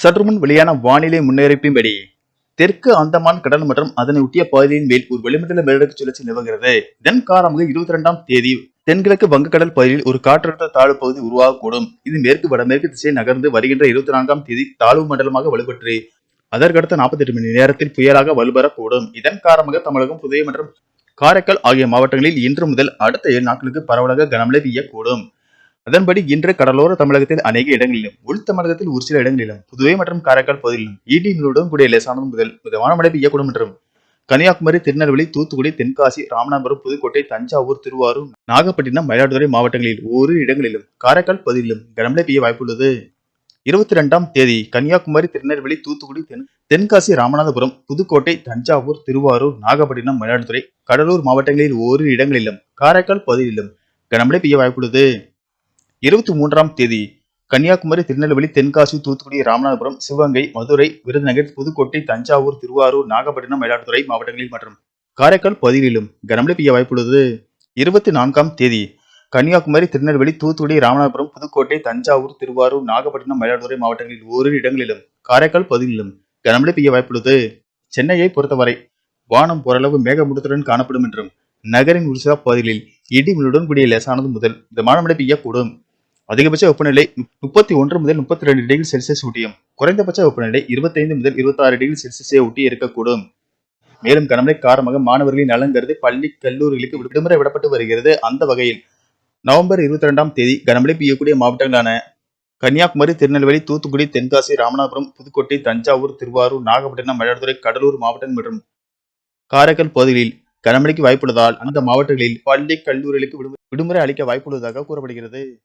சற்றுமுன் வெளியான வானிலை முன்னேறிப்பின்படி தெற்கு அந்தமான் கடல் மற்றும் அதனை ஒட்டிய பகுதியின் மேல் ஒரு வளிமண்டல மேலடுக்கு சுழற்சி நிலவுகிறது. இதன் காரணமாக இருபத்தி இரண்டாம் தேதி தென்கிழக்கு வங்கக்கடல் பகுதியில் ஒரு காற்றழுத்த தாழ்வு பகுதி உருவாகக்கூடும். இது மேற்கு வடமேற்கு திசையை நகர்ந்து வருகின்ற இருபத்தி நான்காம் தேதி தாழ்வு மண்டலமாக வலுப்பெற்று அதற்கடுத்த 48 மணி நேரத்தில் புயலாக வலுப்பெறக்கூடும். இதன் காரணமாக தமிழகம் புதுவை மற்றும் காரைக்கால் ஆகிய மாவட்டங்களில் இன்று முதல் அடுத்த ஏழு நாட்களுக்கு பரவலாக கனமழை பெய்யக்கூடும். அதன்படி இன்று கடலோர தமிழகத்தில் அநேக இடங்களிலும் உள் தமிழகத்தில் ஒரு சில இடங்களிலும் புதுவை மற்றும் காரைக்கால் பகுதியிலும் இடிமின்னுடன் கூடிய லேசானது முதல் மிதமான மழை பெய்யக்கூடும் என்றும் கன்னியாகுமரி திருநெல்வேலி தூத்துக்குடி தென்காசி ராமநாதபுரம் புதுக்கோட்டை தஞ்சாவூர் திருவாரூர் நாகப்பட்டினம் மயிலாடுதுறை மாவட்டங்களில் ஒரு இடங்களிலும் காரைக்கால் பகுதியிலும் கனமழை பெய்ய வாய்ப்புள்ளது இருபத்தி ரெண்டாம் தேதி கன்னியாகுமரி திருநெல்வேலி தூத்துக்குடி தென் தென்காசி ராமநாதபுரம் புதுக்கோட்டை தஞ்சாவூர் திருவாரூர் நாகப்பட்டினம் மயிலாடுதுறை கடலூர் மாவட்டங்களில் ஒரு இடங்களிலும் காரைக்கால் பகுதியிலும் கனமழை பெய்ய வாய்ப்புள்ளது இருபத்தி மூன்றாம் தேதி கன்னியாகுமரி திருநெல்வேலி தென்காசி தூத்துக்குடி ராமநாதபுரம் சிவகங்கை மதுரை விருதுநகர் புதுக்கோட்டை தஞ்சாவூர் திருவாரூர் நாகப்பட்டினம் மயிலாடுதுறை மாவட்டங்களில் மற்றும் காரைக்கால் பகுதிகளிலும் கனமழை பெய்ய வாய்ப்புள்ளது இருபத்தி நான்காம் தேதி கன்னியாகுமரி திருநெல்வேலி தூத்துக்குடி ராமநாதபுரம் புதுக்கோட்டை தஞ்சாவூர் திருவாரூர் நாகப்பட்டினம் மயிலாடுதுறை மாவட்டங்களில் ஓரிரு இடங்களிலும் காரைக்கால் பகுதிகளிலும் கனமழை பெய்ய வாய்ப்புள்ளது சென்னையை பொறுத்தவரை வானம் ஓரளவு மேகமூட்டத்துடன் காணப்படும் என்றும் நகரின் ஒரு சில பகுதிகளில் இடிமின்னுடன் கூடிய லேசானது முதல் மிதமான மழை பெய்யக்கூடும். அதிகபட்ச வெப்பநிலை முப்பத்தி ஒன்று முதல் முப்பத்தி ரெண்டு டிகிரி செல்சியஸ் ஊட்டியும் குறைந்தபட்ச வெப்பநிலை இருபத்தைந்து முதல் இருபத்தி ஆறு டிகிரி செல்சியஸை ஒட்டி இருக்கக்கூடும். மேலும் கனமழை காரணமாக மாணவர்களின் நலன் கருதி பள்ளி கல்லூரிகளுக்கு விடுமுறை விடப்பட்டு வருகிறது. அந்த வகையில் நவம்பர் இருபத்தி ரெண்டாம் தேதி கனமழை பெய்யக்கூடிய மாவட்டங்களான கன்னியாகுமரி திருநெல்வேலி தூத்துக்குடி தென்காசி ராமநாதபுரம் புதுக்கோட்டை தஞ்சாவூர் திருவாரூர் நாகப்பட்டினம் மயிலாடுதுறை கடலூர் மாவட்டம் மற்றும் காரைக்கால் பகுதிகளில் கனமழைக்கு வாய்ப்புள்ளதால் அந்த மாவட்டங்களில் பள்ளி கல்லூரிகளுக்கு விடுமுறை- விடுமுறை அளிக்க வாய்ப்புள்ளதாக கூறப்படுகிறது.